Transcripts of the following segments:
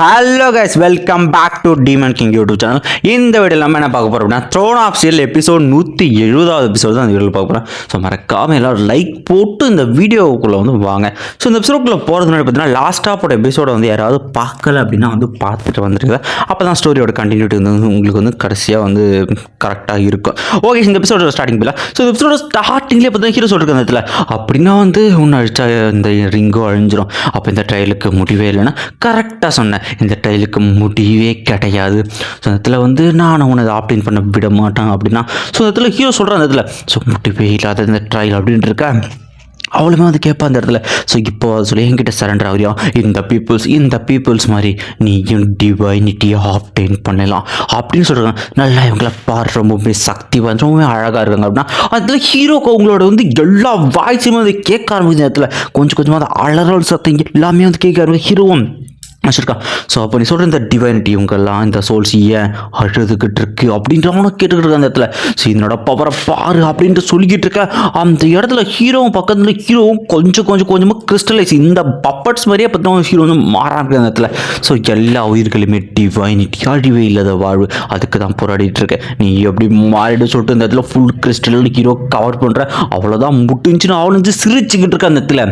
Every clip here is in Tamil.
Hello guys welcome back to Demon King YouTube channel இந்த வீடியோ நம்ம என்ன பார்க்க போகிறோம் அப்படின்னா த்ரோன் ஆஃப் சீரியல் எபிசோட் நூற்றி எழுபதாவது எபிசோட் தான் இந்த வீடியோ பார்க்க போகிறோம் ஸோ மறக்காமல் எல்லோரும் லைக் போட்டு இந்த வீடியோக்குள்ளே வந்து வாங்க. ஸோ இந்த எபிசோடுக்குள்ளே போகிறது முன்னாடி பார்த்தீங்கன்னா லாஸ்ட் ஆப்போட எபிசோட வந்து யாராவது பார்க்கல அப்படின்னா வந்து பார்த்துட்டு வந்துருக்கா அப்போ தான் ஸ்டோரியோட கண்டினியூட்டி வந்து உங்களுக்கு வந்து கடைசியாக வந்து கரெக்டாக இருக்கும். ஓகே இந்த எபிசோட ஸ்டார்டிங் பிள்ளை ஸோ இந்த எபிசோட ஸ்டார்டிங்லேயே பார்த்தீங்கன்னா ஹீரோ சொல்லிருக்க அந்த இடத்துல. அப்படின்னா வந்து ஒன்று அழிச்சா இந்த ரிங்கோ அழிஞ்சிரும். அப்போ இந்த ட்ரையலுக்கு முடிவே இல்லைன்னா கரெக்டாக சொன்னேன். இந்த டைலுக்கு முடிவே கிடையாது. ஸோ இடத்துல வந்து நான் உனது ஆப்டின் பண்ண விட மாட்டேன் அப்படின்னா ஸோ இடத்துல ஹீரோ சொல்கிறேன் அந்த இடத்துல. ஸோ முடிவே இல்லாத இந்த ட்ரையல் அப்படின்ட்டு இருக்கா அவளுமே வந்து கேட்பா அந்த இடத்துல. ஸோ இப்போ சொல்லி என்கிட்ட சரண்டர் ஆகுறியா? இந்த பீப்புள்ஸ் இந்த பீப்புள்ஸ் மாதிரி நீயும் டிவைனிட்டியை ஆப்டெயின் பண்ணலாம் அப்படின்னு சொல்கிறாங்க நல்லா இவங்கள பாரு ரொம்பவுமே சக்தி வந்து ரொம்பவே அழகாக இருக்காங்க அப்படின்னா அதில் ஹீரோக்கு அவங்களோட வந்து எல்லா வாய்ஸுமே வந்து கேட்க ஆரம்பிச்சு இந்த இடத்துல. கொஞ்சம் கொஞ்சமாக அந்த அலறல் சத்தம் எல்லாமே வந்து கேட்க ஆரம்பிச்சு ஹீரோவும் வச்சுருக்கா. ஸோ அப்போ நீ சொல்கிற இந்த டிவைனிட்டி இவங்கெல்லாம் இந்த சோல்ஸ் ஏன் அழுதுகிட்டு இருக்கு அப்படின்ற அவனும் கேட்டுக்கிட்டு இருக்க அந்த இடத்துல. ஸோ இதனோட பவரை பாரு அப்படின்ட்டு சொல்லிக்கிட்டு இருக்க அந்த இடத்துல ஹீரோவும் பக்கத்தில் ஹீரோவும் கொஞ்சம் கொஞ்சம் கொஞ்சமாக கிறிஸ்டலைஸ் இந்த பப்பட்ஸ் மாதிரியே பார்த்தோம் ஹீரோ வந்து மாறாங்க அந்த இடத்துல. ஸோ எல்லா உயிர்களுமே டிவைனிட்டி அழிவே இல்லாத வாழ்வு. அதுக்கு தான் போராடிட்டு இருக்கேன் நீ எப்படி மாறிடு சொல்லிட்டு இந்த இடத்துல ஃபுல் கிறிஸ்டல் ஹீரோ கவர் பண்ணுற அவ்வளோதான் முட்டுச்சுன்னு அவனு சிரிச்சுக்கிட்டு இருக்க அந்த இடத்துல.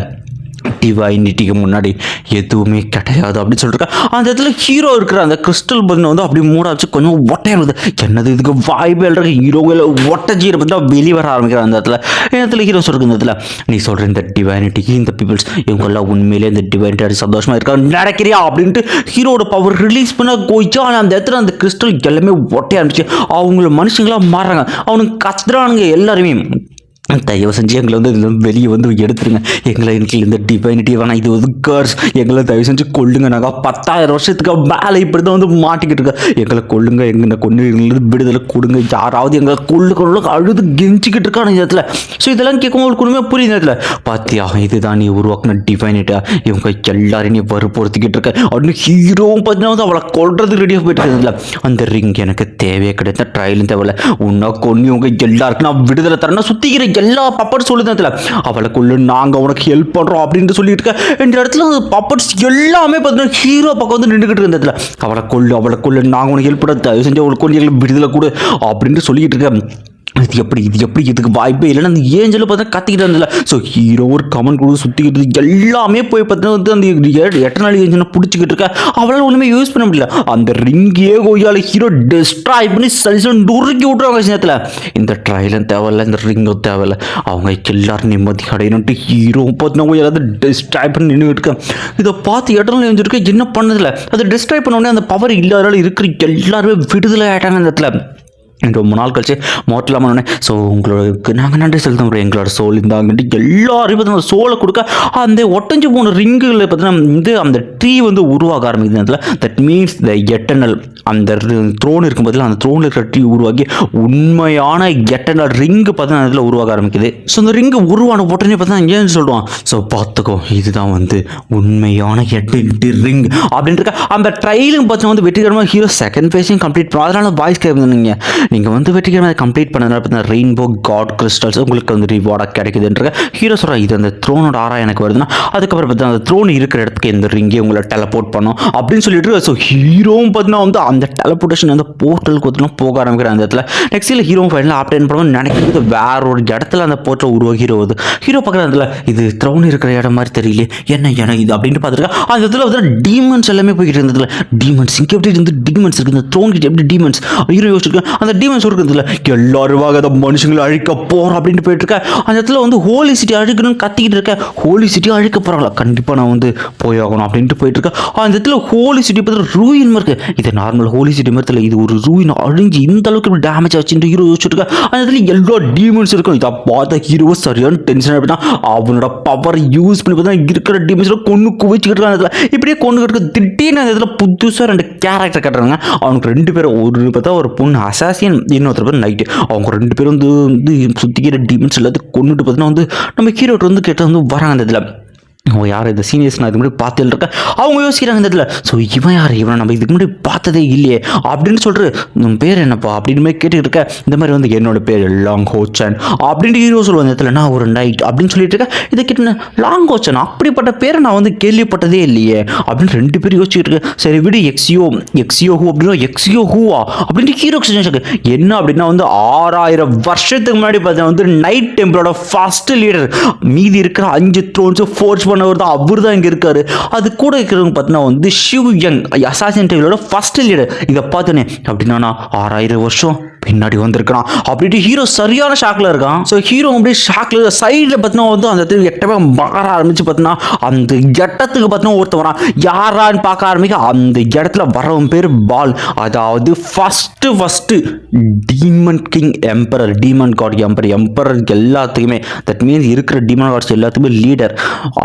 டிவைனிட்டிக்கு முன்னாடி எதுவுமே கிடையாது அப்படின்னு சொல்லிட்டு அந்த இடத்துல ஹீரோ இருக்கிற அந்த கிறிஸ்டல் பந்தனை வந்து அப்படி மூட வச்சு கொஞ்சம் ஒட்டையானது என்னது இதுக்கு வாய்ப்பே இருக்கு? ஹீரோவில் ஒட்ட ஜீரோ பற்றி வெளியே வர ஆரம்பிக்கிறார் அந்த இடத்துல. இடத்துல ஹீரோ சொல்கிற இந்த இடத்துல நீ சொல்கிற இந்த டிவைனிட்டிக்கு இந்த பீப்புள்ஸ் இவங்கெல்லாம் உண்மையிலே இந்த டிவைனிட்டி சந்தோஷமாக இருக்காங்க நடக்கிறியா அப்படின்ட்டு ஹீரோட பவர் ரிலீஸ் பண்ண கோயிச்சா ஆனால் அந்த இடத்துல அந்த கிறிஸ்டல் எல்லாமே ஒட்டைய இருந்துச்சு அவங்கள மனுஷங்களாக மாறுறாங்க. அவனுக்கு கத்துறானுங்க எல்லாருமே. தயவு செஞ்சு எங்களை வந்து இதில் வெளியே வந்து எடுத்துருங்க. எங்களை எனக்கு இந்த டிவைனிட்டி வேணாம் இது வந்து கர்ஸ் எங்களை தயவு செஞ்சு கொள்ளுங்க நாங்கள் பத்தாயிரம் வருஷத்துக்கு மேலே இப்படி தான் வந்து மாட்டிக்கிட்டு இருக்கோம். எங்களை கொள்ளுங்க எங்களை கொண்டு எங்களுக்கு விடுதலை கொடுங்க. யாராவது எங்களை கொள்ளு கொள்ளு அழுது கெஞ்சிக்கிட்டு இருக்கான இந்த இடத்துல. ஸோ இதெல்லாம் கேட்கும் உங்களுக்கு ஒன்றுமே புரியுது இடத்துல? பார்த்தியா இதுதான் நீ உருவாக்குன டிவைனிட்டா இவங்க எல்லாரையும் நீ வறுப்படுத்திக்கிட்டு இருக்க. அப்படின்னு ஹீரோவும் பார்த்தீங்கன்னா வந்து அவளை கொல்றதுக்கு ரெடியாக போயிட்டு இருந்ததுல அந்த ரிங் எனக்கு தேவையே கிடையாது. ட்ரையலும் தேவையில்ல. உன்னை கொண்டு இவங்க எல்லாருக்கும் நான் விடுதலை தரேன்னா சுத்திக்கிற எல்லா பப்பட்ஸ் சொல்லுதுல அவளை கொள்ளு நாங்கள் உனக்கு ஹெல்ப் பண்ணுறோம் அப்படின்ட்டு சொல்லிட்டு இருக்க. இந்த இடத்துல பப்பர்ஸ் பப்பட்ஸ் எல்லாமே பார்த்தீங்கன்னா ஹீரோ பக்கம் வந்து நின்றுக்கிட்டு இருந்ததுல. அவளை கொள்ளு அவளை கொள்ளு நாங்கள் உனக்கு ஹெல்ப் பண்ண தயவு செஞ்சு அவளுக்கு கொண்டு எங்களுக்கு விடுதலை கொடு அப்படின்ட்டு சொல்லிக்கிட்டு இருக்கேன் இது எப்படி இது எப்படி இதுக்கு வாய்ப்பே இல்லைன்னா அந்த ஏஞ்சலும் பார்த்தா கத்திக்கிட்டு இருந்ததில்ல ஸோ ஹீரோ ஒரு கமெண்ட் குழு சுற்றிக்கிட்டு எல்லாமே போய் பார்த்தீங்கன்னா வந்து அந்த எட்டனாலி ஏஞ்சனை பிடிச்சிக்கிட்டு இருக்க? அவளால் ஒன்றுமே யூஸ் பண்ண முடியல. அந்த ரிங்கே கோயால ஹீரோ டிஸ்ட்ராய் பண்ணி சலிசன் நுறுக்கி விட்ருவாங்க நேரத்தில். இந்த ட்ரையலும் தேவையில்ல இந்த ரிங்கும் தேவையில்ல? அவங்க எல்லாரும் நிம்மதி அடையணுன்ட்டு ஹீரோ பார்த்தீங்கன்னா கோயால அதை டிஸ்ட்ராய் பண்ணி நின்றுட்டு இருக்கேன் இதை பார்த்து எட்டனாலி ஏஞ்சிருக்க? என்ன பண்ணதில்ல அதை டிஸ்ட்ராய் பண்ண உடனே அந்த பவர் இல்லாதனால இருக்கிற எல்லாருமே விடுதலை ஆகிட்டாங்க அந்த இடத்துல. ரொம்ப நாள் கழிச்சு மோட்டலாம் உடனே ஸோ உங்களுக்கு நாங்கள் நன்றி செலுத்தோம் ப்ரோ. எங்களோட சோல் இருந்தாங்கன்ட்டு எல்லாரும் பார்த்தீங்கன்னா சோலை கொடுக்க அந்த ஒட்டஞ்சு போன ரிங்குகளில் பார்த்தீங்கன்னா வந்து அந்த ட்ரீ வந்து உருவாக ஆரம்பிக்குது. அதில் தட் மீன்ஸ் த எட்டனல் அந்த த்ரோன் இருக்கும் பதில் அந்த த்ரோனில் இருக்கிற ட்ரீ உருவாக்கி உண்மையான எட்டனல் ரிங்கு பார்த்தீங்கன்னா அதில் உருவாக ஆரம்பிக்குது. ஸோ அந்த ரிங்கு உருவான உடனே பார்த்தா ஏன் சொல்லுவான் ஸோ பார்த்துக்கோ இதுதான் வந்து உண்மையான எட்டு ரிங் அப்படின்ட்டு அந்த ட்ரையிலும் பார்த்தீங்கன்னா வந்து வெற்றிகரமாக ஹீரோ செகண்ட் ஃபேஸையும் கம்ப்ளீட் பண்ணுவோம் அதனால வாய்ஸ் கேட்குது நீங்கள் வந்து வெற்றிகரமாக கம்ப்ளீட் பண்ணதுனால பார்த்தீங்கன்னா ரெயின்போ காட் கிறிஸ்டல்ஸ் உங்களுக்கு வந்து ரிவார்டாக கிடைக்குதுன்ற ஹீரோ சொல்கிறா இது அந்த த்ரோனோட ஆரா எனக்கு வருதுன்னா அதுக்கப்புறம் பார்த்தீங்கன்னா அந்த த்ரோன் இருக்கிற இடத்துக்கு இந்த ரிங்கே உங்களை டெலபோர்ட் பண்ணும் அப்படின்னு சொல்லிட்டு ஸோ ஹீரோவும் பார்த்தீங்கன்னா வந்து அந்த டெலபோர்டேஷன் அந்த போர்ட்டலுக்கு பார்த்தீங்கன்னா போக ஆரம்பிக்கிற அந்த இடத்துல. நெக்ஸ்ட் இல்லை ஹீரோ ஃபைனலாக ஆப்டேன் பண்ணுவோம் நினைக்கிறது வேற ஒரு இடத்துல அந்த போர்ட்டல் உருவாகி ஹீரோ வருது. ஹீரோ பார்க்குற இடத்துல இது த்ரோன் இருக்கிற இடம் மாதிரி தெரியல என்ன எனக்கு இது அப்படின்ட்டு பார்த்துருக்கேன் அந்த இடத்துல வந்து டீமன்ஸ் எல்லாமே போய்கிட்டு இருந்ததுல. டீமன்ஸ் இங்கே எப்படி இருந்து டீமன்ஸ் இருக்குது இந்த த்ரோன் கிட்ட எப்படி டீமன்ஸ் ஹீரோ யோசிச்சிருக்கேன் அந்த டீமன்ஸ் இருக்கிறதுல எல்லாரும் அந்த மனுஷங்களை அழிக்க போகிறோம் அப்படின்ட்டு போயிட்டுருக்கேன் அந்த இடத்துல வந்து ஹோலி சிட்டி அழிக்கணும்னு கத்திக்கிட்டு இருக்கேன் ஹோலி சிட்டி அழிக்க போகிறாங்களா கண்டிப்பாக நான் வந்து போய் ஆகணும் அப்படின்ட்டு போயிட்டு இருக்கேன் அந்த இடத்துல ஹோலி சிட்டி பற்றி ரூயின் இருக்கு. இது நார்மல் ஹோலி சிட்டி மாதிரி இது ஒரு ரூயின் அழிஞ்சு இந்த அளவுக்கு இப்படி டேமேஜ் ஆச்சுட்டு ஹீரோ யோசிச்சிருக்கேன் அந்த இடத்துல எல்லா டீமன்ஸ் இருக்கும். இதை பார்த்த ஹீரோ சரியான டென்ஷன் அப்படின்னா அவனோட பவர் யூஸ் பண்ணி பார்த்தா இருக்கிற டீமன்ஸில் கொண்டு குவிச்சுக்கிட்டு இருக்கான் அந்த இடத்துல. இப்படியே கொண்டு இருக்க திடீர்னு அந்த இடத்துல புதுசாக ரெண்டு கேரக்டர் கட்டுறாங்க. அவனுக்கு ரெண்டு பேரும். ஒரு பார்த்தா ஒரு பொண்ணு செகண்ட் இன்னொருத்தர் பேர் நைட்டு அவங்க ரெண்டு பேரும் வந்து வந்து சுற்றிக்கிற டீமன்ஸ் எல்லாத்தையும் கொண்டுட்டு பார்த்தீங்கன்னா வந்து நம்ம ஹீரோட்டு வந்து கேட்டால் வந்து வராங்க அந்த இதில். அவன் யார்? இந்த சீனியர்ஸ் நான் இதுக்கு முன்னாடி பார்த்துட்டு இருக்கேன். அவங்க யோசிக்கிறாங்க இந்த இடத்துல ஸோ இவன் யார்? இவனை நம்ம இதுக்கு முன்னாடி பார்த்ததே இல்லையே. அப்படின்னு சொல்லிட்டு உன் பேர் என்னப்பா? அப்படின்னு மாதிரி கேட்டுக்கிட்டு இருக்க இந்த மாதிரி வந்து என்னோட பேர் லாங் ஹோச்சன் அப்படின்ட்டு ஹீரோ சொல்லுவாங்க இந்த இடத்துல நான் ஒரு நைட் அப்படின்னு சொல்லிட்டு இருக்கேன் இதை கேட்டு லாங் ஹோச்சன் அப்படிப்பட்ட பேரை நான் வந்து கேள்விப்பட்டதே இல்லையே. அப்படின்னு ரெண்டு பேரும் யோசிச்சுட்டு இருக்கேன் சரி விடு எக்ஸியோ எக்ஸியோ ஹூ அப்படின்னா எக்ஸியோ ஹூவா? அப்படின்ட்டு ஹீரோ என்ன அப்படின்னா வந்து ஆறாயிரம் வருஷத்துக்கு முன்னாடி பார்த்தீங்கன்னா வந்து நைட் டெம்பிளோட ஃபர்ஸ்ட் லீடர் மீதி இருக்கிற அஞ்சு த்ரோன்ஸை ஃபோர்ஸ் பண்ணவர் தான் அவர் தான் இங்கே இருக்காரு. அது கூட இருக்கிறவங்க பார்த்தீங்கன்னா வந்து ஷிவ் யங் அசாசின் டெம்பிளோட ஃபர்ஸ்ட் லீடர் இதை பார்த்தோன்னே அப்படின்னா ஆறாயிரம் வருஷம் பின்னாடி வந்திருக்கிறான். அப்படின்ட்டு ஹீரோ சரியான ஷாக்கில் இருக்கான். ஸோ ஹீரோ அப்படியே ஷாக்கில் சைடில் பார்த்தீங்கன்னா வந்து அந்த இடத்துல எட்டவே மாற ஆரம்பிச்சு பார்த்தீங்கன்னா அந்த இடத்துக்கு பார்த்தீங்கன்னா ஒருத்தன் வரான். யாரான்னு பார்க்க ஆரம்பிக்க அந்த இடத்துல வரவன் பேர் பால். அதாவது first first demon king emperor demon god emperor emperor எல்லாத்துக்குமே. தட் மீன்ஸ் இருக்கிற டீமன் காட்ஸ் எல்லாத்துக்குமே லீடர்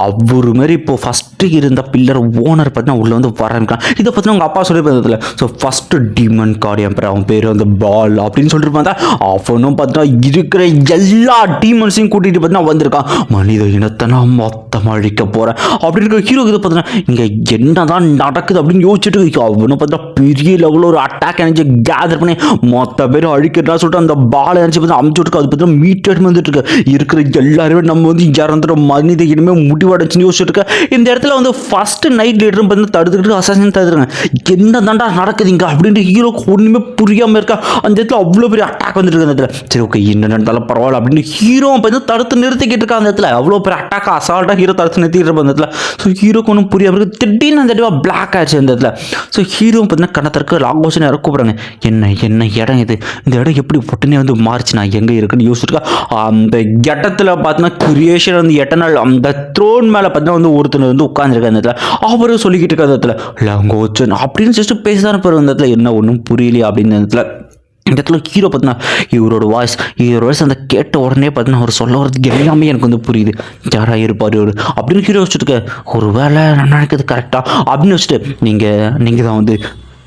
அவர் மாதிரி இப்போ ஃபஸ்ட்டு இருந்த பில்லர் ஓனர் பார்த்தீங்கன்னா உள்ள வந்து வர ஆரம்பிக்கிறான். இதை பார்த்தினா உங்கள் அப்பா சொல்லி பார்த்ததில்ல so first demon god emperor அவன் பேர் வந்து பால். அப்படின்னு சொல்லிட்டு பார்த்தா அவனும் பார்த்தீங்கன்னா இருக்கிற எல்லா டீமன்ஸையும் கூட்டிகிட்டு பார்த்தீங்கன்னா வந்திருக்கான். மனித இனத்தை நான் மொத்தமாக அழிக்க போகிறேன் அப்படின்னு இருக்கிற ஹீரோ இது பார்த்தீங்கன்னா இங்கே என்னதான் நடக்குது அப்படின்னு யோசிச்சுட்டு அவனும் பார்த்தா பெரிய லெவலில் ஒரு அட்டாக் எனர்ஜி கேதர் பண்ணி மொத்த பேர் அழிக்கிறதா சொல்லிட்டு அந்த பால் எனர்ஜி பார்த்து அமுச்சு விட்டுருக்கு அது பார்த்தீங்கன்னா மீட்டர் வந்துட்டு இருக்கு. இருக்கிற எல்லாருமே நம்ம வந்து இறந்துடும் மனித இனிமே முடிவடைச்சுன்னு யோசிச்சுட்டு இருக்க. இந்த இடத்துல வந்து ஃபர்ஸ்ட் நைட் லீடரும் பார்த்தீங்கன்னா தடுத்துக்கிட்டு அசாசன் தடுத்துருங்க என்ன தாண்டா நடக்குதுங்க அப்படின்ட்டு ஹீரோக்கு ஒன்றுமே புரியாமல் இருக்கா. அந்த இடத்துல அவ்வளோ பெரிய அட்டாக் வந்துட்டு இருக்கு அந்த இடத்துல. சரி ஓகே என்ன நடந்தாலும் பரவாயில்ல அப்படின்னு ஹீரோ வந்து தடுத்து நிறுத்திக்கிட்டு இருக்கா அந்த இடத்துல. அவ்வளோ பெரிய அட்டாக் அசால்ட்டாக ஹீரோ தடுத்து நிறுத்திட்டு இருப்போம் அந்த இடத்துல. ஸோ ஹீரோக்கு ஒன்றும் புரியாமல் இருக்கு. திடீர்னு அந்த இடத்துல பிளாக் ஆச்சு அந்த இடத்துல. ஸோ ஹீரோ பார்த்தீங்கன்னா கணத்திற்கு லாங்கோஷன் யாரும் கூப்பிட்றாங்க. என்ன என்ன இடம் இது? இந்த இடம் எப்படி உடனே வந்து மாறிச்சு? நான் எங்கே இருக்குன்னு யோசிச்சுட்டு அந்த இடத்துல பார்த்தீங்கன்னா கிரியேஷன் வந்து எட்டனால் அந்த த்ரோன் மேலே பார்த்தீங்கன்னா வந்து ஒருத்தர் வந்து உட்காந்துருக்க அந்த இடத்துல. அவரும் சொல்லிக்கிட்டு இருக்க அந்த இடத்துல. லாங்கோச்சன் அப்படின்னு ஜஸ்ட் பேசிதான் போகிற அந்த இடத்துல. என்ன ஒன்றும் புரியலையா அப்படின்னு அந்த இடத்துல. இந்த இடத்துல ஹீரோ பார்த்தீங்கன்னா இவரோட வாய்ஸ் இவரோட வாய்ஸ் அந்த கேட்ட உடனே பார்த்தீங்கன்னா அவர் சொல்ல வரது எல்லாமே எனக்கு வந்து புரியுது. யாரா இருப்பார் இவர்? அப்படின்னு ஹீரோ வச்சுட்டு ஒரு வேலை நான் நினைக்கிறது கரெக்டாக அப்படின்னு வச்சுட்டு நீங்கள் நீங்கள் தான் வந்து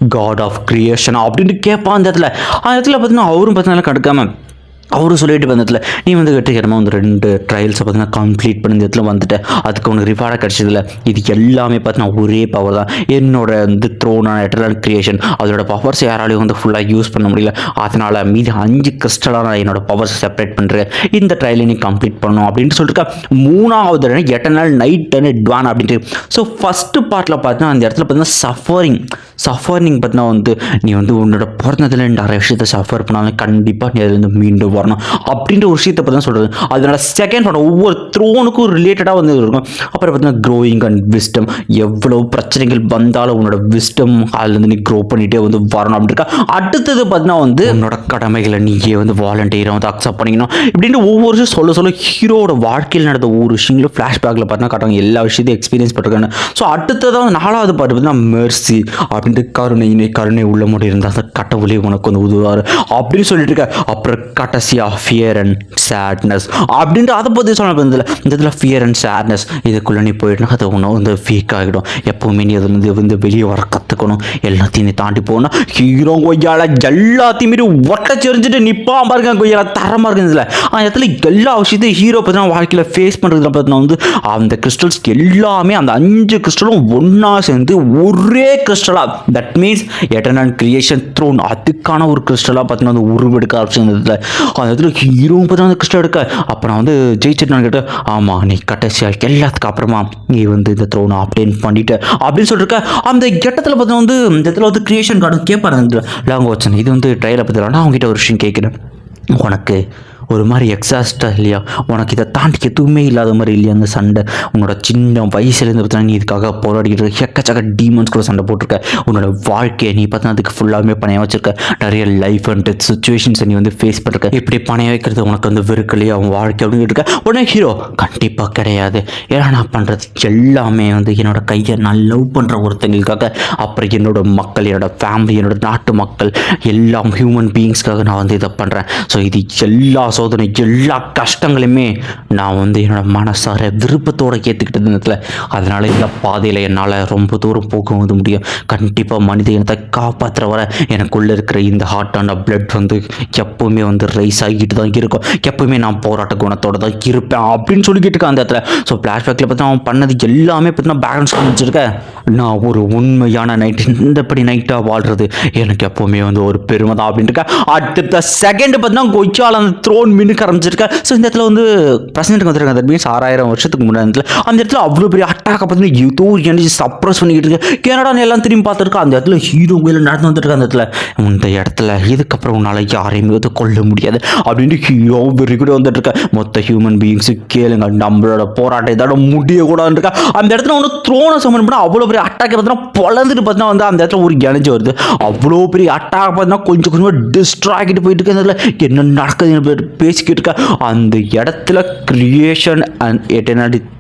காட் ஆஃப் கிரியேஷன் அப்படின்ட்டு கேட்பான் அந்த இடத்துல. அந்த இடத்துல பார்த்தீங்கன்னா அவரும் பார்த்தீங்கன்னா கடுக்காமல் அவரும் சொல்லிட்டு வந்ததுல நீ வந்து வெற்றிகரமாக வந்து ரெண்டு ட்ரையல்ஸை பார்த்தீங்கன்னா கம்ப்ளீட் பண்ணி இந்த இடத்துல வந்துட்டு. அதுக்கு உனக்கு ரிவார்டாக கிடச்சதில்ல இது எல்லாமே பார்த்தீங்கன்னா ஒரே பவர் தான். என்னோட வந்து த்ரோனான எட்டர்னல் கிரியேஷன் அதோட பவர்ஸ் யாராலையும் வந்து ஃபுல்லாக யூஸ் பண்ண முடியல. அதனால் மீதி அஞ்சு கிறிஸ்டலாக நான் என்னோட பவர்ஸை செப்பரேட் பண்ணுறேன் இந்த ட்ரையலை நீ கம்ப்ளீட் பண்ணணும் அப்படின்ட்டு சொல்லிட்டு மூணாவது எட்டர்னல் நைட் அண்ட் ட்வான் அப்படின்ட்டு. ஸோ ஃபஸ்ட்டு பார்ட்டில் பார்த்தீங்கன்னா அந்த இடத்துல பார்த்தீங்கன்னா சஃபரிங் சஃபரிங் பார்த்தீங்கன்னா வந்து நீ வந்து உன்னோட பிறந்ததுல நிறைய விஷயத்தை சஃபர் பண்ணாலும் கண்டிப்பாக நீ அதுலேருந்து மீண்டும் வரணும் அப்படின்ற ஒரு விஷயத்தை பற்றி தான் சொல்கிறது அதனால செகண்ட் பண்ண ஒவ்வொரு த்ரோனுக்கும் ரிலேட்டடாக வந்து இருக்கும். அப்புறம் பார்த்தீங்கன்னா க்ரோயிங் அண்ட் விஸ்டம் எவ்வளோ பிரச்சனைகள் வந்தாலும் உன்னோட விஸ்டம் அதுலேருந்து நீ க்ரோ பண்ணிகிட்டே வந்து வரணும் அப்படின்னு இருக்கா அடுத்தது பார்த்தீங்கன்னா வந்து உன்னோட கடமைகளை நீயே வந்து வாலண்டியராக வந்து அக்செப்ட் பண்ணிக்கணும். இப்படின்னு ஒவ்வொரு விஷயம் சொல்ல சொல்ல ஹீரோட வாழ்க்கையில் நடந்த ஒவ்வொரு விஷயங்களும் ஃப்ளாஷ்பேக்கில் பார்த்தீங்கன்னா காட்டுறாங்க எல்லா விஷயத்தையும் எக்ஸ்பீரியன்ஸ் பண்ணிருக்காங்க. ஸோ அடுத்ததாக நாலாவது பாட்டு பார்த்தீங்கன்னா மெர்சி அப்படின்ட்டு கருணை இணை கருணை உள்ள முடி இருந்தால் அந்த கடவுளே உனக்கு வந்து உதவுவார் அப்படின்னு சொல்லிட்டு இருக்க. அப்புறம் கட்ட கடைசியா ஃபியர் அண்ட் சேட்னஸ் அப்படின்ட்டு அதை பற்றி சொன்ன இதில் இந்த இதில் ஃபியர் அண்ட் சேட்னஸ் இதுக்குள்ளே நீ போயிட்டுனா அது ஒன்று வந்து வீக் ஆகிடும். எப்போவுமே நீ அதில் வந்து வெளியே வர கற்றுக்கணும் எல்லாத்தையும் நீ தாண்டி போகணும் ஹீரோ கொய்யால எல்லாத்தையும் மீறி ஒட்டச்சு எறிஞ்சிட்டு நிப்பான் பாருங்க கொய்யால. தரமாக இருக்குது இதில். அந்த இடத்துல எல்லா விஷயத்தையும் ஹீரோ பார்த்தீங்கன்னா வாழ்க்கையில் ஃபேஸ் பண்ணுறதுல பார்த்தீங்கன்னா வந்து அந்த கிறிஸ்டல்ஸ் எல்லாமே அந்த அஞ்சு கிறிஸ்டலும் ஒன்றா சேர்ந்து ஒரே கிறிஸ்டலாக that means eternal creation throne அதுக்கான ஒரு கிறிஸ்டலாக பார்த்தீங்கன்னா வந்து உருவெடுக்க ஆரம்பிச்சு அந்த இடத்துல ஹீரோவும் பார்த்தா அந்த கிறிஸ்டல் எடுக்க. அப்போ நான் வந்து ஜெயிச்சிட்டு கேட்டேன் ஆமாம் நீ கடைசியாக எல்லாத்துக்கு அப்புறமா நீ வந்து இந்த த்ரோனை அப்டேன் பண்ணிட்ட. அப்படின்னு சொல்லிருக்க. அந்த கெட்டத்தில் பார்த்தா வந்து இந்த இடத்துல வந்து கிரியேஷன் கார்டு கேட்பாரு அந்த லாங் வச்சேன் இது வந்து ட்ரையலை பற்றி நான் அவங்ககிட்ட ஒரு விஷயம் கேட்குறேன் உனக்கு ஒரு மாதிரி எக்ஸாஸ்டாக இல்லையா? உனக்கு இதை தாண்டி எதுவுமே இல்லாத மாதிரி இல்லையா அந்த சண்டை? உன்னோட சின்ன வயசுலேருந்து பார்த்தா நீ இதுக்காக போராடிக்கிட்டு எக்கச்சக்க டீமன்ஸ் கூட சண்டை போட்டிருக்க. உன்னோட வாழ்க்கையை நீ பார்த்தா அதுக்கு ஃபுல்லாகவே பணைய வச்சிருக்க. நிறைய லைஃப் அண்ட் டெத் சுச்சுவேஷன்ஸை நீ வந்து ஃபேஸ் பண்ணிருக்க. இப்படி பணைய வைக்கிறது? உனக்கு வந்து வெறுக்கலையா உன் வாழ்க்கை அப்படின்னு இருக்க. உடனே ஹீரோ கண்டிப்பாக கிடையாது. ஏன்னா நான் பண்ணுறது எல்லாமே வந்து என்னோட கையை நான் லவ் பண்ணுற ஒருத்தங்களுக்காக. அப்புறம் என்னோட மக்கள் என்னோட ஃபேமிலி என்னோட நாட்டு மக்கள் எல்லாம் ஹியூமன் பீயிங்ஸ்க்காக நான் வந்து இதை பண்ணுறேன் ஸோ இது எல்லா சோதனை எல்லா கஷ்டங்களையுமே நான் வந்து என்னோடய மனசார விருப்பத்தோடு ஏற்றுக்கிட்டது இடத்துல அதனால் இந்த பாதையில் என்னால் ரொம்ப தூரம் போக வந்து முடியும். கண்டிப்பாக மனித இனத்தை காப்பாற்றுற வர எனக்குள்ளே இருக்கிற இந்த ஹார்ட்டான பிளட் வந்து எப்போவுமே வந்து ரைஸ் ஆகிட்டு தான் இருக்கும். எப்போவுமே நான் போராட்ட குணத்தோடு தான் இருப்பேன் அப்படின்னு சொல்லிக்கிட்டு இருக்கேன் அந்த இடத்துல. ஸோ ஃப்ளாஷ்பேக்கில் பார்த்தா அவன் பண்ணது எல்லாமே பார்த்தீங்கன்னா பேலன்ஸ் காமிச்சிருக்கேன் நான் ஒரு உண்மையான நைட் இந்தப்படி நைட்டாக வாழ்கிறது எனக்கு எப்போவுமே வந்து ஒரு பெருமை தான் அப்படின்ட்டு இருக்கேன் அடுத்த செகண்ட் பார்த்தீங்கன்னா கொய்யால் அந்த த்ரோன் மின்னுக்கு ஆரம்பிச்சிருக்கேன் ஸோ இந்த இடத்துல வந்து பிரசிடென்ட் வந்துருக்காங்க தட் மீன்ஸ் ஆறாயிரம் வருஷத்துக்கு முன்னாடி அந்த இடத்துல அவ்வளோ பெரிய அட்டாக்கை பார்த்தீங்கன்னா ஏதோ ஒரு எனர்ஜி சப்ரஸ் பண்ணிக்கிட்டு இருக்கு. கனடான்னு எல்லாம் திரும்பி பார்த்துருக்கா? அந்த இடத்துல ஹீரோ மேலே நடந்து வந்துருக்கு அந்த இடத்துல? இந்த இடத்துல இதுக்கப்புறம் உன்னால் யாரையுமே வந்து கொல்ல முடியாது. அப்படின்ட்டு ஹீரோ பெரிய கூட வந்துட்டு இருக்க மொத்த ஹியூமன் பீயிங்ஸு கேளுங்க. நம்மளோட போராட்டம் இதோட முடியக்கூடாதுன்னு இருக்கா. அந்த இடத்துல ஒன்று த்ரோனை சமன் பண்ணால் அவ்வளோ பெரிய அட்டாக் பார்த்தீங்கன்னா பொழந்துட்டு பார்த்தீங்கன்னா வந்து அந்த இடத்துல ஒரு எனர்ஜி வருது. அவ்வளோ பெரிய அட்டாக் பார்த்தீங்கன்னா கொஞ்சம் கொஞ்சமாக டிஸ்ட்ராக்ட் போயிட்டு இருக்கு அந்த இடத்துல. என்ன நடக்குதுன்னு பேசிக்கிட்டு இருக்க. அந்த இடத்துல கிரியேஷன் அண்ட்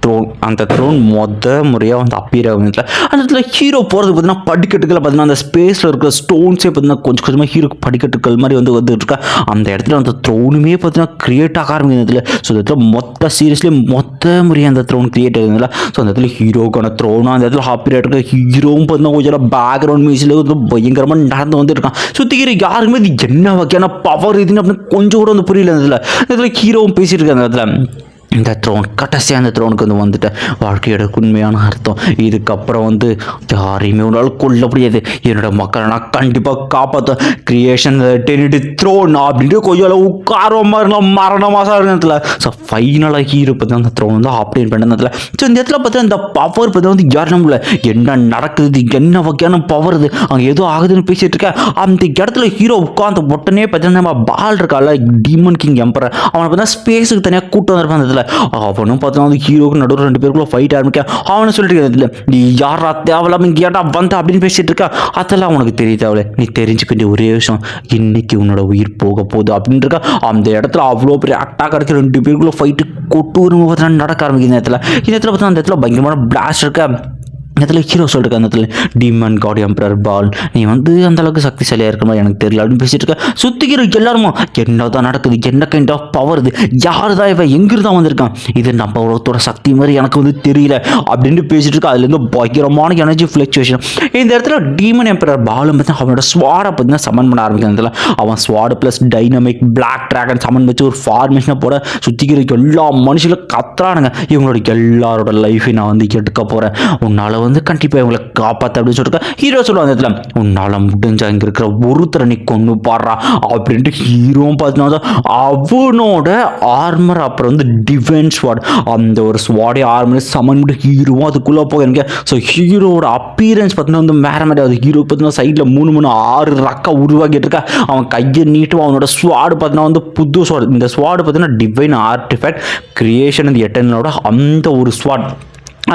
த்ரோன் அந்த த்ரோன் மொத முறையாக வந்து அப்பியர் ஆகும். இடத்துல அந்த இடத்துல ஹீரோ போகிறது பார்த்தீங்கன்னா படிக்கட்டுகள் பார்த்தீங்கன்னா அந்த ஸ்பேஸில் இருக்கிற ஸ்டோன்ஸே பார்த்தீங்கன்னா கொஞ்சம் கொஞ்சமாக ஹீரோக்கு படிக்கட்டுகள் மாதிரி வந்து வந்துட்டு இருக்கா அந்த இடத்துல அந்த த்ரோனுமே பார்த்தீங்கன்னா கிரியேட் ஆக ஆரம்பிக்கும் இடத்துல ஸோ இந்த இடத்துல மொத்த சீரியஸ்லேயே மொத்த முறையாக அந்த த்ரோன் கிரியேட் ஆகுதுல ஸோ அந்த இடத்துல ஹீரோக்கான த்ரோனும் அந்த இடத்துல ஹாப்பியாக இருக்க ஹீரோவும் பார்த்தீங்கன்னா கொஞ்சம் பேக்ரவுண்ட் மியூசியில் வந்து பயங்கரமாக நடந்து வந்து இருக்கான் சுற்றிக்கிற யாருக்குமே இது என்ன வகையான பவர் இதுன்னு அப்படின்னு கொஞ்சம் கூட வந்து புரியல அந்த இதில். இதில் ஹீரோவும் பேசியிருக்காங்க அந்த இடத்துல இந்த த்ரோன் கடைசியாக அந்த த்ரோனுக்கு வந்து வந்துட்டேன் வாழ்க்கையோட உண்மையான அர்த்தம். இதுக்கப்புறம் வந்து யாரையுமே உன்னால் கொல்ல முடியாது. என்னோட மக்களை நான் கண்டிப்பாக காப்பாற்ற கிரியேஷன் டெனிடி த்ரோன் அப்படின்ட்டு கொஞ்சம் உட்காரமாக இருந்தால் மரணமாக இருந்ததுல ஸோ ஃபைனலாக ஹீரோ பற்றி அந்த த்ரோன் வந்து ஆப்ரேட் பண்ணதுல ஸோ இந்த இடத்துல பார்த்தா இந்த பவர் பற்றி வந்து யார் நம்மள என்ன நடக்குது? என்ன வகையான பவர் இது? அங்கே ஏதோ ஆகுதுன்னு பேசிட்டு இருக்க அந்த இடத்துல ஹீரோ உட்காந்து உடனே பார்த்தீங்கன்னா நம்ம பால் இருக்கால டீமன் கிங் எம்பரர் அவனை பார்த்தா ஸ்பேஸுக்கு தனியாக கூட்டம் வந்திருப்பான் அந்த இடத்துல. அவனும் பார்த்தா வந்து ஹீரோக்கு நடுவில் ரெண்டு பேருக்குள்ள ஃபைட் ஆரம்பிக்க. அவனை சொல்லிட்டு இல்லை நீ யாரா தேவையில்லாம இங்கே ஏடா வந்த? அப்படின்னு பேசிட்டு இருக்கா. அதெல்லாம் உனக்கு தெரிய தேவையில்ல நீ தெரிஞ்சுக்க வேண்டிய ஒரே விஷயம் இன்னைக்கு உன்னோட உயிர் போக போகுது. அப்படின்னு இருக்கா. அந்த இடத்துல அவ்வளோ பெரிய அட்டாக் அடிச்சு ரெண்டு பேருக்குள்ள ஃபைட்டு கொட்டு பார்த்தீங்கன்னா நடக்க ஆரம்பிக்கிற இந்த இடத்துல. இந்த இடத்துல பார்த்தா அந்த இடத்துல பயங்கரமான பிளாஸ்ட் இருக்கா. இடத்துல ஹீரோ சொல்லிட்டு அந்த இடத்துல டீமன் காட் எம்பரர் பால் நீ வந்து அந்த அளவுக்கு சக்திசாலியாக இருக்கிற மாதிரி எனக்கு தெரியல அப்படின்னு பேசிட்டு இருக்க. சுத்திக்கிற எல்லாருமோ என்ன தான் நடக்குது? என்ன கைண்ட் ஆஃப் பவர் இது? யார் தான் இவன்? எங்கிருந்து தான் வந்திருக்கான்? இது நம்ம உலகத்தோட சக்தி மாதிரி எனக்கு வந்து தெரியல அப்படின்னு பேசிட்டு இருக்க. அதுலேருந்து பயங்கரமான எனர்ஜி ஃப்ளக்சுவேஷன் இந்த இடத்துல டீமன் எம்பரர் பாலும் பார்த்தா அவனோட ஸ்வாடை பார்த்தீங்கன்னா சமன் பண்ண ஆரம்பிக்கும் இடத்துல. அவன் sword plus dynamic black dragon summon வச்சு ஒரு ஃபார்மேஷனை போட சுத்திக்கிற எல்லா மனுஷங்களும் கத்துறானுங்க. இவங்களோட எல்லாரோட லைஃபையும் நான் வந்து எடுக்க போகிறேன் உன்னால் வந்து கண்டிப்பாக இவங்களை காப்பாற்ற அப்படின்னு சொல்லிட்டு ஹீரோ சொல்லுவாங்க அந்த இடத்துல உன்னால் முடிஞ்சா இங்கே இருக்கிற ஒருத்தரை நீ கொண்டு பாடுறா அப்படின்ட்டு ஹீரோவும் பார்த்தீங்கன்னா அவனோட ஆர்மர் அப்புறம் வந்து டிஃபென்ஸ் ஸ்வாட் அந்த ஒரு ஸ்வாடே ஆர்மர் சமன் ஹீரோவும் அதுக்குள்ளே போக எனக்கு. ஸோ ஹீரோவோட அப்பியரன்ஸ் பார்த்தீங்கன்னா வந்து வேற மாதிரி அது ஹீரோ பார்த்தீங்கன்னா சைடில் மூணு மூணு ஆறு ரக்கா உருவாக்கிட்டு இருக்கா. அவன் கையை நீட்டும் அவனோட ஸ்வாடு பார்த்தீங்கன்னா வந்து புது ஸ்வாட் இந்த ஸ்வாடு பார்த்தீங்கன்னா டிவைன் ஆர்டிஃபேக்ட் கிரியேஷன் இந்த எட்டனோட அந்த ஒரு ஸ்வாட்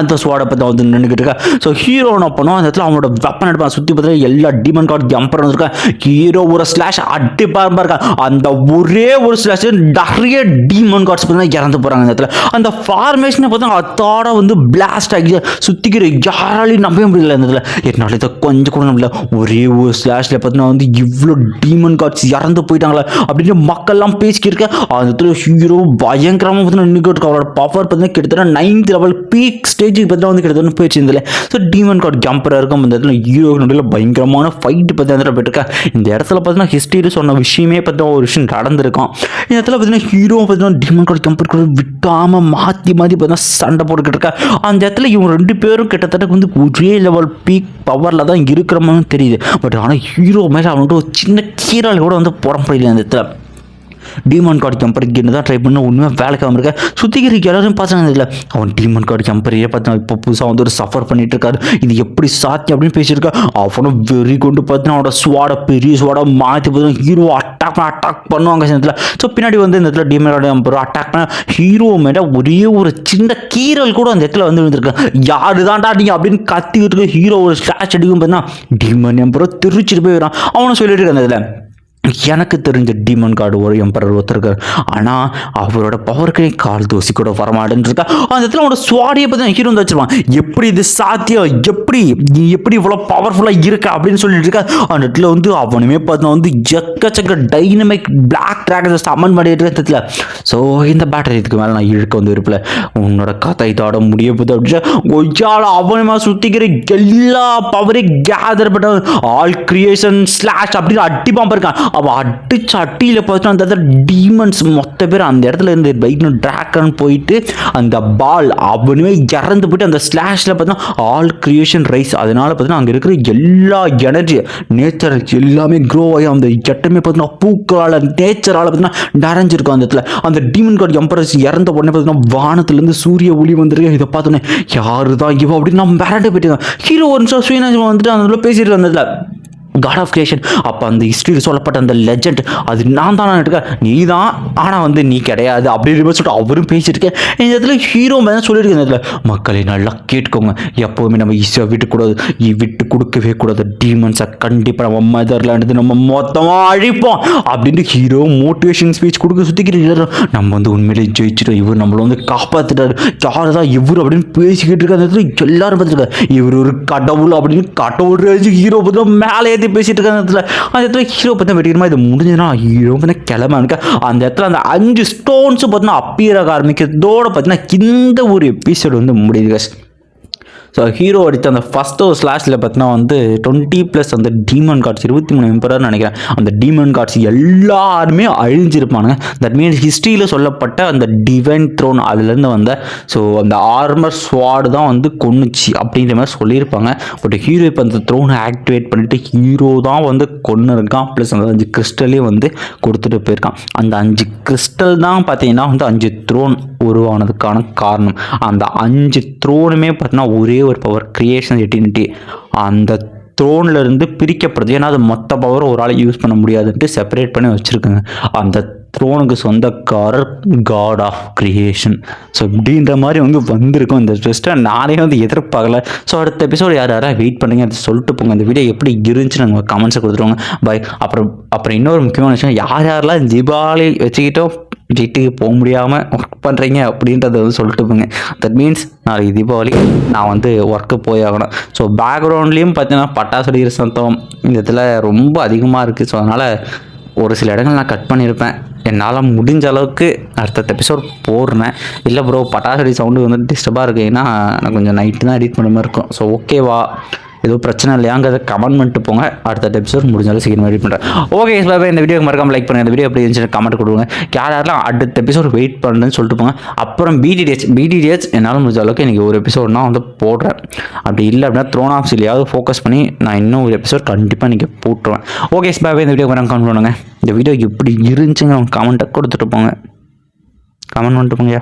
அந்த ஸ்வாடை பற்றி வந்து நின்றுக்கிட்டு இருக்கா. ஸோ ஹீரோ என்ன பண்ணுவோம் அந்த இடத்துல அவனோட வெப்பன் எடுப்பான். சுற்றி பார்த்தா எல்லா டிமன் கார்டு ஜம்பர் வந்துருக்கேன். ஹீரோ ஒரு ஸ்லாஷ் அடி பாரம்பா இருக்கா அந்த ஒரே ஒரு ஸ்லாஷ் நிறைய டீமன் கார்ட்ஸ் பார்த்தீங்கன்னா இறந்து போகிறாங்க அந்த இடத்துல. அந்த ஃபார்மேஷனை பார்த்தா அத்தாட வந்து பிளாஸ்ட் ஆகி சுற்றிக்கிற யாராலையும் நம்பவே முடியல அந்த இடத்துல. என்னால் இதை கொஞ்சம் கூட நம்பல. ஒரே ஒரு ஸ்லாஷில் பார்த்தீங்கன்னா வந்து இவ்வளோ டீமன் கார்ட்ஸ் இறந்து போயிட்டாங்களே அப்படின்னு மக்கள்லாம் பேசிக்கிட்டு இருக்க. அந்த இடத்துல ஹீரோ பயங்கரமாக பார்த்தீங்கன்னா நின்றுக்கிட்டு இருக்கா அவரோட பவர் பார்த்தீங்கன்னா கிட்டத்தட்ட நைன்த் லெவல் பீக் ஸ்டேஜ் ஸ்டேஜுக்கு பார்த்தா வந்து கிட்டத்தட்ட போயிடுச்சு இதில். ஸோ டீமன் கார்டு ஜம்பராக இருக்கும். இந்த இடத்துல ஹீரோ நடுவில் பயங்கரமான ஃபைட்டு பார்த்து அந்த இடத்துல போயிட்டுருக்கா. இந்த இடத்துல பார்த்தீங்கன்னா ஹிஸ்டரி சொன்ன விஷயமே பார்த்தா ஒரு விஷயம் நடந்திருக்கும். இந்த இடத்துல பார்த்தீங்கன்னா ஹீரோ பார்த்தீங்கன்னா டீமன் கார்டு ஜம்பர் கூட விட்டாமல் மாற்றி மாற்றி பார்த்தீங்கன்னா சண்டை போட்டுக்கிட்டு இருக்கா. அந்த இடத்துல இவங்க ரெண்டு பேரும் கிட்டத்தட்ட வந்து ஒரே லெவல் பீக் பவரில் தான் இருக்கிற மாதிரி தெரியுது. பட் ஆனால் ஹீரோ மேலே அவனுக்கு ஒரு சின்ன கீரால் கூட வந்து போட முடியல அந்த இடத்துல. டீமான் கார்டு ஜம்பருக்கு என்ன தான் ட்ரை பண்ண உண்மையாக வேலைக்காம இருக்க சுத்திகரிக்க எல்லாரும் பார்த்தாங்க. இல்லை அவன் டீமான் கார்டு ஜம்பரையே பார்த்தா இப்போ புதுசாக வந்து ஒரு சஃபர் பண்ணிட்டு இருக்காரு இது எப்படி சாத்தி அப்படின்னு பேசியிருக்கா? அவனும் வெறி கொண்டு பார்த்தீங்கன்னா அவனோட சுவாட பெரிய ஸ்வாடை மாற்றி பார்த்தீங்கன்னா ஹீரோ அட்டாக் பண்ண அட்டாக் பண்ணுவாங்க இந்த இடத்துல. ஸோ பின்னாடி வந்து இந்த இடத்துல டீமன் கார்டு ஜம்பர் அட்டாக் பண்ண ஹீரோ மேலே ஒரே ஒரு சின்ன கீரல் கூட அந்த இடத்துல வந்து விழுந்திருக்கான் யாரு தான்டா நீங்க அப்படின்னு கத்திக்கிட்டு இருக்க ஹீரோ ஒரு ஸ்லாஷ் அடிக்கும் பார்த்தீங்கன்னா டீமன் எம்பரோ திருச்சிட்டு போய் அவனும் சொல்லிட்டு இருக்கான் அந்த இதில் எனக்கு தெரிஞ்ச டீமன் கார்டு ஒரு எம்பரர் ஒருத்தருக்கார். ஆனால் அவரோட பவருக்கு கால் தூசி கூட வரமாட்டேன்னு இருக்கா அந்த இடத்துல அவனோட சுவாடியை பற்றி ஹீரோ வந்து வச்சிருவான். எப்படி இது சாத்தியம்? எப்படி? நீ எப்படி இவ்வளோ பவர்ஃபுல்லாக இருக்கா அப்படின்னு சொல்லிட்டு இருக்கா அந்த இடத்துல வந்து அவனுமே பார்த்தா வந்து எக்கச்சக்க டைனமிக் பிளாக் ட்ராகன் சமன் பண்ணிட்டு இருக்கிறதுல ஸோ இந்த பேட்டரி இதுக்கு மேலே நான் இழுக்க வந்து இருப்பில் உன்னோட கதை தாட முடிய போது அப்படின்னு ஒய்யால அவனுமா சுற்றிக்கிற எல்லா பவரையும் கேதர் பண்ண ஆல் கிரியேஷன் ஸ்லாஷ் அப்படின்னு அடிப்பான் இருக்கான் அவள் அடிச்சு அட்டியில் பார்த்தோன்னா அந்த இடத்துல டீமன்ஸ் மொத்த பேர் அந்த இடத்துல இருந்து பைக்னு ட்ராக்கன் போயிட்டு அந்த பால் அவனுமே இறந்து போயிட்டு அந்த ஸ்லாஷில் பார்த்தீங்கன்னா ஆல் கிரியேஷன் ரைஸ் அதனால பார்த்தீங்கன்னா அங்கே இருக்கிற எல்லா எனர்ஜி நேச்சர் எல்லாமே க்ரோ ஆகி அந்த எட்டமே பார்த்தீங்கன்னா பூக்களால் நேச்சரால் பார்த்தீங்கன்னா நிறைஞ்சிருக்கும் அந்த இடத்துல. அந்த டீமன் கார்டு எம்பரஸ் இறந்த உடனே பார்த்தீங்கன்னா வானத்துலேருந்து சூரிய ஒளி வந்துருக்கு. இதை பார்த்தோன்னே யாரு தான் இவ? அப்படின்னு நான் மிரண்டு போயிட்டு ஹீரோ ஒரு நிமிஷம் சுயநாஜம் வந்துட்டு அந்த பேசிட்டு வந்ததில்ல காட் ஆஃப் கிரியேஷன் அப்போ அந்த ஹிஸ்ட்ரியில் சொல்லப்பட்ட அந்த லெஜண்ட் அது நான் தான் இருக்கேன் நீ தான் ஆனால் வந்து நீ கிடையாது. அப்படின்னு சொல்லிட்டு அவரும் பேசியிருக்கேன் இந்த இடத்துல ஹீரோ மேலே சொல்லியிருக்கேன் இந்த இடத்துல மக்களை நல்லா கேட்டுக்கோங்க. எப்போவுமே நம்ம ஈஸியாக விட்டுக்கூடாது விட்டு கொடுக்கவே கூடாது. டீமன்ஸை கண்டிப்பாக நம்ம மதர்லேருந்து நம்ம மொத்தமாக அழிப்போம். அப்படின்ட்டு ஹீரோ மோட்டிவேஷன் ஸ்பீச் கொடுக்க சுற்றிக்கிட்டு நம்ம வந்து உண்மையிலே ஜெயிச்சிட்டோம். இவர் நம்மளை வந்து காப்பாற்றிட்டாரு யார் தான் இவர் அப்படின்னு பேசிக்கிட்டு இருக்க அந்த இடத்துல எல்லாரும் பார்த்துருக்காரு இவர் ஒரு கடவுள் அப்படின்னு கடவுள் ஹீரோ பற்றி மேலே ஏற்றி பேசிட்டு இருக்க அந்த இடத்துல அந்த இடத்துல ஹீரோ பற்றி வெட்டிக்கிறமா இது முடிஞ்சதுன்னா ஹீரோ பற்றி கிளம்ப இருக்க அந்த இடத்துல அந்த அஞ்சு ஸ்டோன்ஸும் பார்த்தீங்கன்னா அப்பீராக ஆரம்பிக்கிறதோட பார்த்தீங்கன்னா இந்த ஒரு எபிசோடு வந்து முடியுது. ஸோ ஹீரோ அடித்த அந்த ஃபஸ்ட் ஒரு ஸ்லாஷில் பார்த்தீங்கன்னா வந்து டுவெண்ட்டி ப்ளஸ் அந்த டீமன் கார்ட்ஸ் இருபத்தி மூணு எம்பரர் நினைக்கிறேன். அந்த டீமன் கார்ட்ஸ் எல்லாருமே அழிஞ்சிருப்பானுங்க. தட் மீன்ஸ் ஹிஸ்ட்ரியில் சொல்லப்பட்ட அந்த டிவைன் த்ரோன் அதுலேருந்து வந்த ஸோ அந்த ஆர்மர் ஸ்வாடு தான் வந்து கொன்னுச்சு அப்படின்ற மாதிரி சொல்லியிருப்பாங்க. பட் ஹீரோ இப்போ அந்த த்ரோனை ஆக்டிவேட் பண்ணிவிட்டு ஹீரோ தான் வந்து கொன்று இருக்கான் ப்ளஸ் அந்த அஞ்சு கிறிஸ்டலே வந்து கொடுத்துட்டு போயிருக்கான். அந்த அஞ்சு கிறிஸ்டல் தான் பார்த்தீங்கன்னா வந்து அஞ்சு த்ரோன் உருவானதுக்கான காரணம். அந்த அஞ்சு த்ரோனுமே பார்த்தீங்கன்னா ஒரே ஒரு பவர் கிரியேஷன் எட்டினிட்டி அந்த த்ரோன்ல இருந்து பிரிக்கப்படுது. ஏன்னா அது மொத்த பவரும் ஒரு ஆள் யூஸ் பண்ண முடியாதுன்ட்டு செப்பரேட் பண்ணி வச்சுருக்குங்க. அந்த த்ரோனுக்கு சொந்தக்காரர் காட் ஆஃப் கிரியேஷன் ஸோ இப்படின்ற மாதிரி வந்து வந்திருக்கும் இந்த ட்விஸ்ட்டை நானே வந்து எதிர்பார்க்கல. ஸோ அடுத்த எபிசோடு யார் யாராவது வெயிட் பண்ணுங்க அதை சொல்லிட்டு போங்க. இந்த வீடியோ எப்படி இருந்துச்சு நாங்கள் கமெண்ட்ஸை கொடுத்துருவாங்க பை அப்புறம் அப்புறம் இன்னொரு முக்கியமான விஷயம். யார் யாரெல்லாம் தீபாவளி வச்சுக்கிட்டோம் வீட்டுக்கு போக முடியாமல் ஒர்க் பண்ணுறீங்க அப்படின்றத வந்து சொல்லிட்டு போங்க. தட் மீன்ஸ் நாளைக்கு தீபாவளி நான் வந்து ஒர்க்கு போய் ஆகணும். ஸோ பேக்ரவுண்ட்லேயும் பார்த்தீங்கன்னா பட்டாசு அடிக்கிற சத்தம் இந்த இதில் ரொம்ப அதிகமாக இருக்குது ஸோ அதனால் ஒரு சில இடங்கள் நான் கட் பண்ணியிருப்பேன் என்னால் முடிஞ்ச அளவுக்கு அடுத்த எபிசோட் போடுறேன். இல்லை ப்ரோ பட்டாசு அடி சவுண்டு வந்து டிஸ்டர்பாக இருக்குது ஏன்னா நான் கொஞ்சம் நைட்டு தான் எடிட் பண்ண மாதிரி இருக்கும். ஸோ ஓகேவா எதுவும் பிரச்சனை இல்லையாங்கிறத கமெண்ட் பண்ணிட்டு போங்க. அடுத்த எபிசோட் முடிஞ்சாலும் சீக்கிரம் வெயிட் பண்ணுறேன் ஓகே பாய் இந்த வீடியோ மறக்காம லைக் பண்ணுங்க. இந்த வீடியோ எப்படி இருந்துச்சு கமெண்ட் கொடுங்க. யார் யாரெல்லாம் அடுத்த எபிசோட் வெயிட் பண்ணுன்னு சொல்லிட்டு போங்க. அப்புறம் பிடிடிஎச் பிடிடிஎச் என்னால் முடிஞ்ச அளவுக்கு இன்றைக்கி ஒரு எபிசோட்னா வந்து போடுறேன். அப்படி இல்லை அப்படின்னா த்ரோன் ஆஃப் இல்லையாவது ஃபோக்கஸ் பண்ணி நான் இன்னும் ஒரு எபிசோட் கண்டிப்பாக இன்றைக்கி போட்டுருவேன். ஓகே பாய் இந்த வீடியோ மறக்காம கமெண்ட் பண்ணுங்க. இந்த வீடியோ எப்படி இருந்துச்சுங்க கமெண்ட்டை கொடுத்துட்டு போங்க. கமெண்ட் பண்ணிட்டு போங்கயா